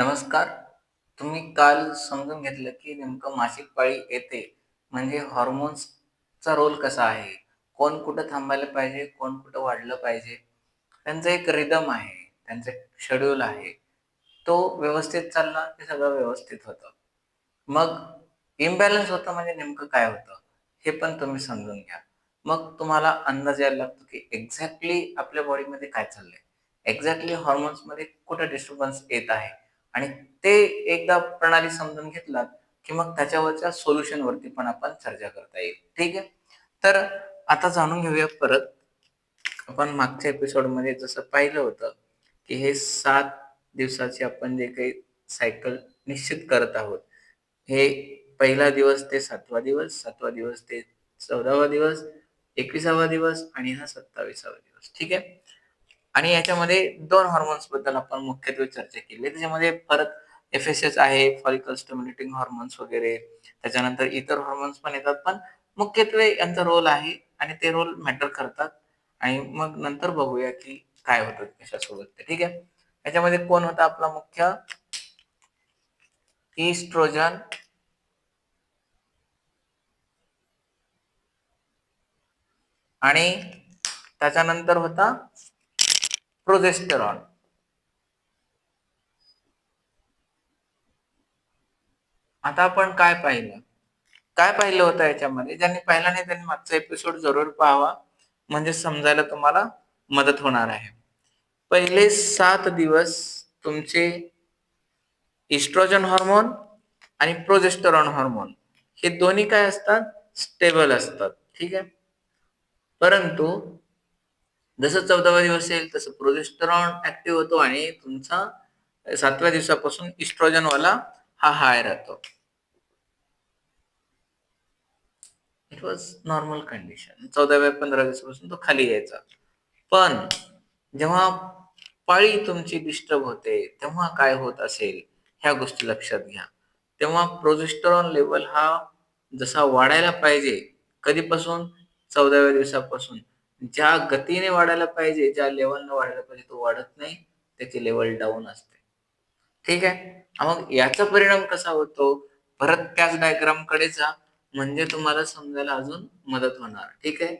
नमस्कार. तुम्ही काल समजून घेतलं, की नेमकं मासिक पाळी येते, म्हणजे हॉर्मोन्सचा रोल कसा आहे? कोण कुठं थांबायला पाहिजे, कोण कुठं वाढलं पाहिजे. त्यांचा एक रिदम आहे, त्यांचं एक शेड्यूल आहे. तो व्यवस्थित चालला, की सगळं व्यवस्थित होतं. मग इम्बॅलन्स होतं म्हणजे नेमकं काय होतं? हे पण तुम्ही समजून घ्या. मग तुम्हाला अंदाज यायला लागतो, की एक्झॅक्टली आपल्या बॉडीमध्ये काय चाललंय? एक्झॅक्टली हॉर्मोन्समध्ये कुठं डिस्टर्बन्स येत आहे? आणि ते एकदा प्रणाली समजून घेतलात, की मग त्याच्यावरच्या सोल्युशनवरती पण आपण चर्चा करता येईल. ठीक आहे? तर आता जाणून घेऊया परत. आपण मागच्या एपिसोडमध्ये जसं पाहिलं होतं, की हे सात दिवसाची आपण जे काही सायकल निश्चित करत आहोत. हे पहिला दिवस ते सातवा दिवस, सातवा दिवस ते 14वा दिवस, 21वा दिवस आणि हा 27वा दिवस. ठीक आहे? आणि याच्यामध्ये दोन हॉर्मोन्सबद्दल आपण मुख्यत्वे चर्चा केली त्याच्यामध्ये परत एफ एस एस आहे, फॉलिकल स्टिम्युलेटिंग हॉर्मोन्स वगैरे. त्याच्यानंतर इतर हॉर्मोन्स पण येतात. पण मुख्यत्वे यांचा रोल आहे आणि ते रोल मॅटर करतात. आणि मग नंतर बघूया, की काय होतं कशासोबत ते. ठीक आहे? याच्यामध्ये कोण होता आपला मुख्य? इस्ट्रोजन आणि त्याच्यानंतर होता प्रोजेस्टेरॉन. आता आपण काय पाहिलं? काय पाहिलं होतं याच्यामध्ये? ज्यांनी पाहिलं नाही त्यांनी मागचा एपिसोड जरूर पाहावा. म्हणजे समजायला तुम्हाला मदत होणार आहे. पहिले सात दिवस तुमचे इस्ट्रोजन हॉर्मोन आणि प्रोजेस्टेरॉन हॉर्मोन हे दोन्ही काय असतात? स्टेबल असतात. ठीक आहे? परंतु जसं 14वा दिवस येईल तसं प्रोजेस्टेरॉन ऍक्टिव्ह होतो आणि तुमचा सातव्या दिवसापासून इस्ट्रोजनवाला हा हाय राहतो. It was normal condition. 14व्या 15 दिवसापासून तो खाली यायचा. पण जेव्हा पाळी तुमची डिस्टर्ब होते, तेव्हा काय होत असेल ह्या गोष्टी लक्षात घ्या. तेव्हा प्रोजेस्टेरॉन लेवल हा जसा वाढायला पाहिजे, कधीपासून? 14व्या दिवसापासून. ज्या गतीने वाढायला पाहिजे, ज्या लेवलने वाढायला पाहिजे तो वाढत नाही. त्याची लेवल डाऊन असते. ठीक आहे? मग याचा परिणाम कसा होतो? परत त्याच डायग्रामकडे जा. म्हणजे तुम्हाला समजायला अजून मदत होणार. ठीक आहे?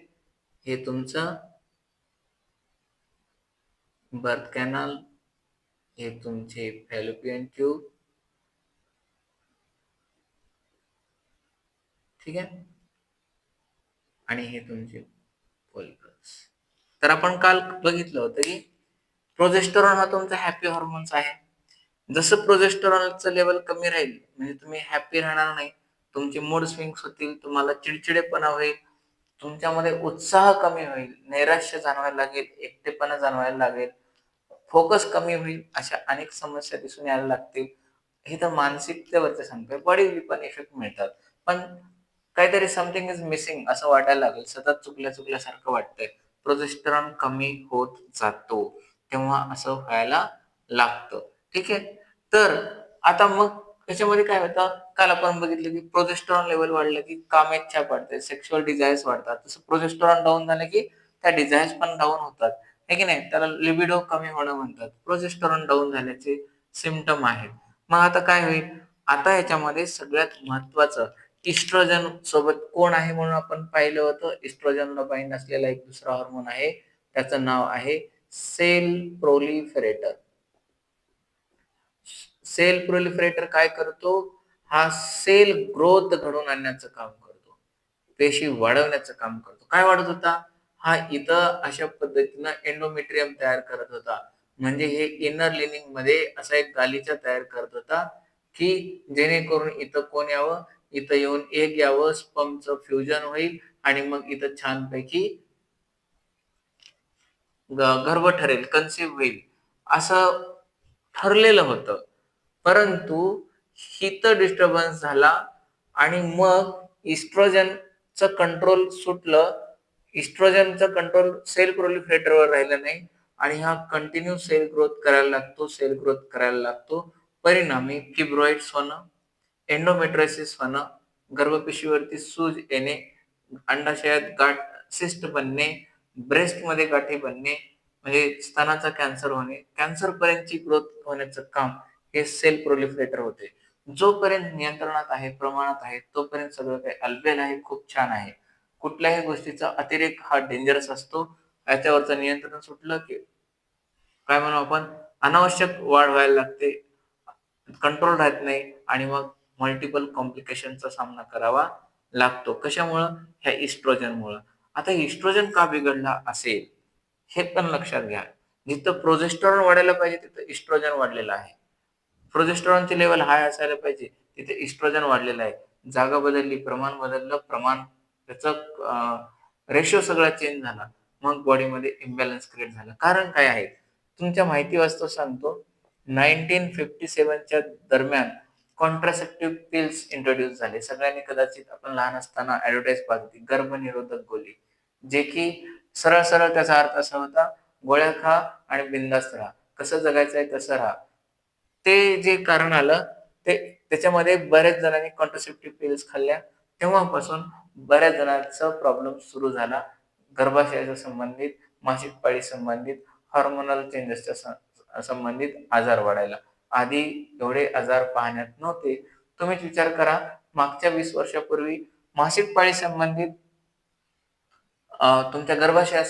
हे तुमचं बर्थ कॅनल, हे तुमचे फॅलोपियन ट्यूब. ठीक आहे? आणि हे तुमचे फॉलिकल्स. तर आपण काल बघितलं होतं, की प्रोजेस्टरॉन हा तुमचा हॅपी हॉर्मोन्स आहे. जसं प्रोजेस्टेरॉनचं लेवल कमी राहील, म्हणजे तुम्ही हॅपी राहणार नाही. तुमचे मूड स्विंग्स होतील, तुम्हाला चिडचिडेपणा होईल, तुमच्यामध्ये उत्साह कमी होईल, नैराश्य जाणवायला लागेल, एकटेपणा जाणवायला लागेल, फोकस कमी होईल, अशा अनेक समस्या दिसून यायला लागतील. हे तर मानसिकतेवरती सांगतोय. बॉडी पण इफेक्ट मिळतात. पण काहीतरी समथिंग इज मिसिंग असं वाटायला लागेल. सतत चुकल्या-चुकल्यासारखं वाटतंय. प्रोजेस्टरॉन कमी होत जातो. तेव्हा असं व्हायला लागतं. ठीक आहे? तर आता मग त्याच्यामध्ये काय होतं? काल आपण बघितलं, की प्रोजेस्टेरॉन लेवल वाढलं, की कामेच्छा वाढते, सेक्शुअल डिझायर्स वाढतात. तसं प्रोजेस्टेरॉन डाऊन झालं, की त्या डिझायर्स पण डाऊन होतात. हे की नाही? त्याला लिबिडो कमी होणं म्हणतात. प्रोजेस्टेरॉन डाऊन झाल्याचे सिमटम आहेत. मग आता काय होईल? आता याच्यामध्ये सगळ्यात महत्वाचं इस्ट्रोजन सोबत कोण आहे म्हणून आपण पाहिलं होतं. इस्ट्रोजनला बाइंड असलेला एक दुसरा हार्मोन आहे. त्याचं नाव आहे सेल प्रोलिफरेटर. सेल प्रोलिफरेटर काय करतो? हा सेल ग्रोथ घडवून आणण्याचं काम करतो. पेशी वाढवण्याचं काम करतो. काय वाढत होता? हा इथं अशा पद्धतीनं एंडोमेट्रियम तयार करत होता. म्हणजे हे इनर लिनिंगमध्ये असा एक गालिचा तयार करत होता, की जेणेकरून इथं कोण यावं? इथं येऊन एक यावं, स्पर्मचं फ्युजन होईल आणि मग इथं छानपैकी गर्भ ठरेल, कन्सिव्ह होईल, असं ठरलेलं होतं. परंतु इथं डिस्टर्बन्स झाला आणि मग इस्ट्रोजनचं कंट्रोल सुटलं. इस्ट्रोजनचं कंट्रोल सेल प्रोलिफरेटरवर राहिलं नाही आणि हा कंटिन्यू सेल ग्रोथ करायला लागतो, सेल ग्रोथ करायला लागतो. परिणामी किब्रॉइड्स होणं, एंडोमेट्रियोसिस होणं, गर्भपिशीवरती सूज येणे, अंडाशयात गाठ सिस्ट बनणे, ब्रेस्टमध्ये गाठी बनणे, म्हणजे स्तनाचा कॅन्सर होणे, कॅन्सर पर्यंतची ग्रोथ होण्याचं काम हे सेल प्रोलिफरेटर होते. जोपर्यंत नियंत्रणात आहे प्रमाणात आहे तोपर्यंत सगळं काही अल्बेल आहे खूप छान आहे. कुठल्याही गोष्टीचा अतिरेक हा डेंजरस असतो. याच्यावरचं नियंत्रण सुटलं की काय म्हणू आपण? अनावश्यक वाढ व्हायला लागते. कंट्रोल राहत नाही आणि मग मल्टिपल कॉम्प्लिकेशनचा सामना करावा लागतो. कशामुळं? ह्या इस्ट्रोजनमुळं आता इस्ट्रोजन का बिघडला असेल? हे पण लक्षात घ्या. जिथं प्रोजेस्ट्रॉन वाढायला पाहिजे तिथं इस्ट्रोजन वाढलेलं आहे. प्रोजेस्ट्रॉनची लेवल हाय असायला पाहिजे तिथे इस्ट्रोजन वाढलेलं आहे. जागा बदलली प्रमाण बदललं प्रमाण त्याचं रेशो सगळा चेंज झाला. मग बॉडीमध्ये इम्बॅलन्स क्रिएट झाला. कारण काय आहे? तुमच्या माहिती वास्तव सांगतो नाईन्टीन फिफ्टी सेवनच्या दरम्यान कॉन्ट्रासेप्टिव्ह पिल्स इंट्रोड्यूस झाले. सगळ्यांनी कदाचित आपण लहान असताना ऍडव्हर्टाईज पाहत होती. गर्भनिरोधक गोळी जे की सरळ सरळ त्याचा अर्थ असा होता गोळ्या खा आणि बिंदास्त राहा. कसं जगायचं आहे तसं राहा. ते जे कारण आलं ते त्याच्यामध्ये बऱ्याच जणांनी कॉन्ट्रासेप्टिव्ह पिल्स खाल्ल्या. तेव्हापासून बऱ्याच जणांचा प्रॉब्लेम सुरू झाला. गर्भाशयाच्या संबंधित मासिक पाळी संबंधित हार्मोनल चेंजेसच्या संबंधित आजार वाढायला. आधी एवढे आजार पाहण्यात नव्हते. तुम्हीच विचार करा मागच्या वीस वर्षापूर्वी मासिक पाळी संबंधित तुमच्या गर्भाशया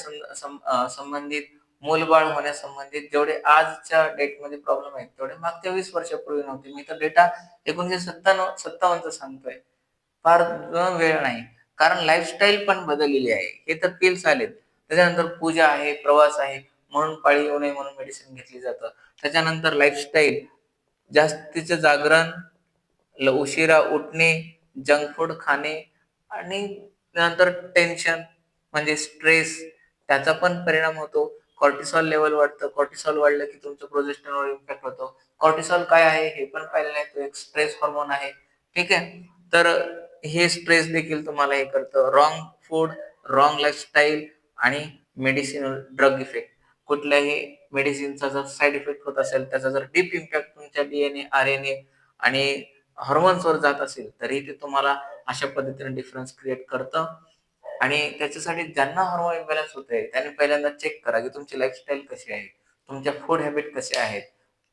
संबंधित मूलबाळ होण्यासंबंधित जेवढे आजच्या डेटमध्ये प्रॉब्लेम आहेत तेवढे मागच्या वीस वर्षापूर्वी नव्हते. मी तर डेटा एकोणीशे सत्त्याण्णव सत्तावन्नचा सांगतोय. फार वेळ नाही. कारण लाईफस्टाईल पण बदललेली आहे. हे तर पिल्स आलेत. त्याच्यानंतर पूजा आहे प्रवास आहे. म्हणून पाळी येऊ नये म्हणून मेडिसिन घेतली जातं. त्याच्यानंतर लाईफस्टाईल जास्तीचं जागरण उशिरा उठणे जंक फूड खाणे आणि नंतर टेन्शन म्हणजे स्ट्रेस त्याचा पण परिणाम होतो. कॉर्टिसॉल लेवल वाढतं. कॉर्टिसॉल वाढलं की तुमचं प्रोजेस्टरवर इम्पॅक्ट होतो. कॉर्टिसॉल काय आहे हे पण पाहिलेलं आहे तो एक स्ट्रेस हॉर्मोन आहे. ठीक आहे? तर हे स्ट्रेस देखील तुम्हाला हे करतं. रॉंग फूड रॉंग लाईफस्टाईल आणि मेडिसिन ड्रग इफेक्ट कुठल्याही मेडिसिनचा जर साईड इफेक्ट होत असेल त्याचा जर डीप इम्पॅक्ट तुमच्या डीएनए आर एन ए आणि हॉर्मोन्सवर जात असेल तरी ते तुम्हाला अशा पद्धतीने डिफरन्स क्रिएट करतं. आणि त्याच्यासाठी ज्यांना हॉर्मोन इम्बॅलन्स होत आहे त्यांनी पहिल्यांदा चेक करा की तुमची लाईफस्टाईल कशी आहे तुमच्या फूड हॅबिट कसे आहेत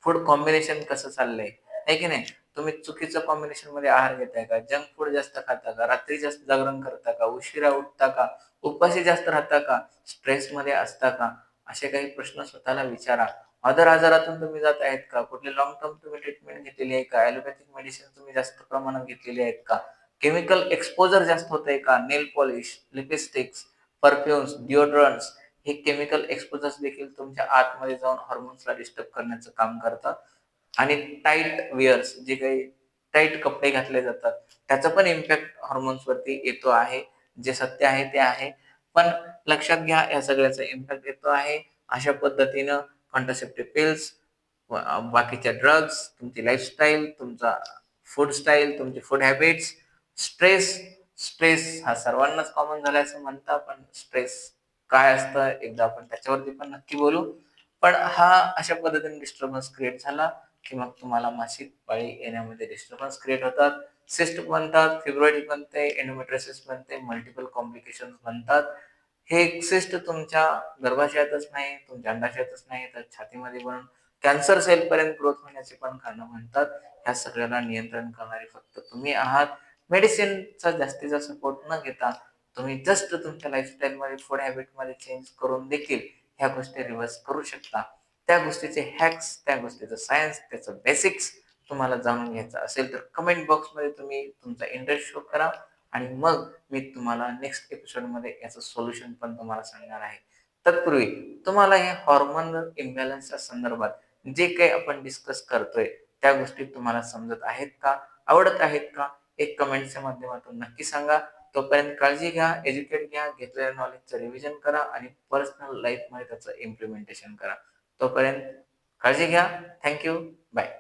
फूड कॉम्बिनेशन कसं चाललंय आहे की नाही? तुम्ही चुकीचं कॉम्बिनेशनमध्ये आहार घेताय का? जंक फूड जास्त खाता का? रात्री जास्त जागरण करता का? उशिरा उठता का? उपाशी जास्त राहता का? स्ट्रेस मध्ये असता का? असे काही प्रश्न स्वतःला विचारा. अदर आजारातून तुम्ही जात आहेत का? कुठले लॉंग टर्म तुम्ही ट्रीटमेंट घेतलेली आहे का? ॲलोपॅथिक मेडिसिन तुम्ही जास्त प्रमाणात घेतलेली आहेत का? केमिकल एक्सपोजर जास्त होत आहे का nail polish lipsticks perfumes deodorants हे केमिकल एक्सपोजर्स देखील तुमच्या आतमध्ये जाऊन हॉर्मोन्सला डिस्टर्ब करण्याचं काम करतात आणि टाईट वेअर्स जे काही टाईट कपडे घातले जातात त्याचा पण इम्पॅक्ट हॉर्मोन्सवरती येतो आहे. जे सत्य आहे ते आहे. पण लक्षात घ्या या सगळ्याचा इम्पॅक्ट येतो आहे. अशा पद्धतीनं कॉन्ट्रासेप्टिव्ह पिल्स बाकीच्या ड्रग्स तुमची लाईफस्टाईल तुमचा फूड स्टाईल तुमचे फूड हॅबिट्स स्ट्रेस स्ट्रेस हा सर्वांनाच कॉमन झाला असं म्हणता पण स्ट्रेस काय असतं एकदा आपण त्याच्यावरती पण नक्की बोलू. पण हा अशा पद्धतीने डिस्टर्बन्स क्रिएट झाला की मग तुम्हाला मासिक पाळी येण्यामध्ये डिस्टर्बन्स क्रिएट होतात. सिस्ट बनतात फिब्रोइड बनते एन्डोमेट्रोसिस बनते मल्टिपल कॉम्प्लिकेशन बनतात. हे सिस्ट तुमच्या गर्भाशयातच नाही तुमच्या अंडाशयातच नाही तर छातीमध्ये बनून कॅन्सर सेल पर्यंत ग्रोथ होण्याचे पण कारण म्हणतात. ह्या सगळ्याला नियंत्रण करणारे फक्त तुम्ही आहात. मेडिसिनचा जास्तीचा सपोर्ट न घेता तुम्ही जस्ट तुमच्या लाईफस्टाईल मध्ये फूड हॅबिटमध्ये चेंज करून देखील ह्या गोष्टी रिव्हर्स करू शकता. त्या गोष्टीचे हॅक्स त्या गोष्टीचं सायन्स त्याचं बेसिक्स तुम्हाला जाणून घ्यायचं असेल तर कमेंट बॉक्समध्ये तुम्ही तुमचा इंटरेस्ट शो करा आणि मग मी तुम्हाला नेक्स्ट एपिसोडमध्ये याचं सोल्युशन पण तुम्हाला सांगणार आहे. तत्पूर्वी तुम्हाला हे हॉर्मोनल इम्बॅलन्सच्या संदर्भात जे काही आपण डिस्कस करतोय त्या गोष्टी तुम्हाला समजत आहेत का? आवडत आहेत का? एक कमेंटच्या माध्यमातून नक्की सांगा. तोपर्यंत काळजी घ्या एज्युकेट घ्या घेतलेल्या नॉलेजचं रिव्हिजन करा आणि पर्सनल लाईफमध्ये त्याचं इम्प्लिमेंटेशन करा. तोपर्यंत काळजी घ्या. Thank you bye